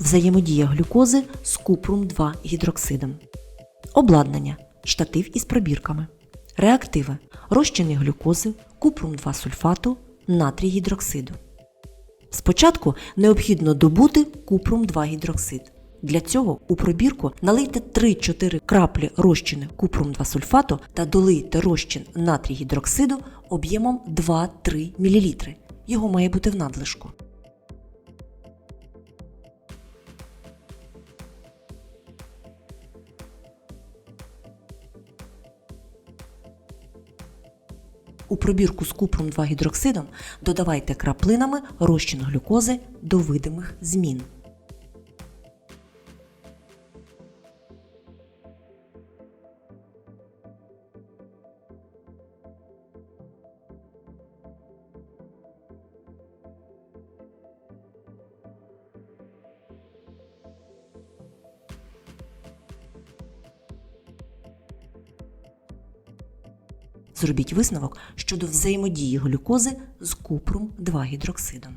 Взаємодія глюкози з купрум 2 гідроксидом. Обладнання. Штатив із пробірками. Реактиви. Розчини глюкози, купрум 2 сульфату, натрій гідроксиду. Спочатку необхідно добути купрум 2 гідроксид. Для цього у пробірку налийте 3-4 краплі розчини купрум 2 сульфату та долийте розчин натрій гідроксиду об'ємом 2-3 мл. Його має бути в надлишку. У пробірку з купром 2 гідроксидом додавайте краплинами розчин глюкози до видимих змін. Зробіть висновок щодо взаємодії глюкози з купрум 2 гідроксидом.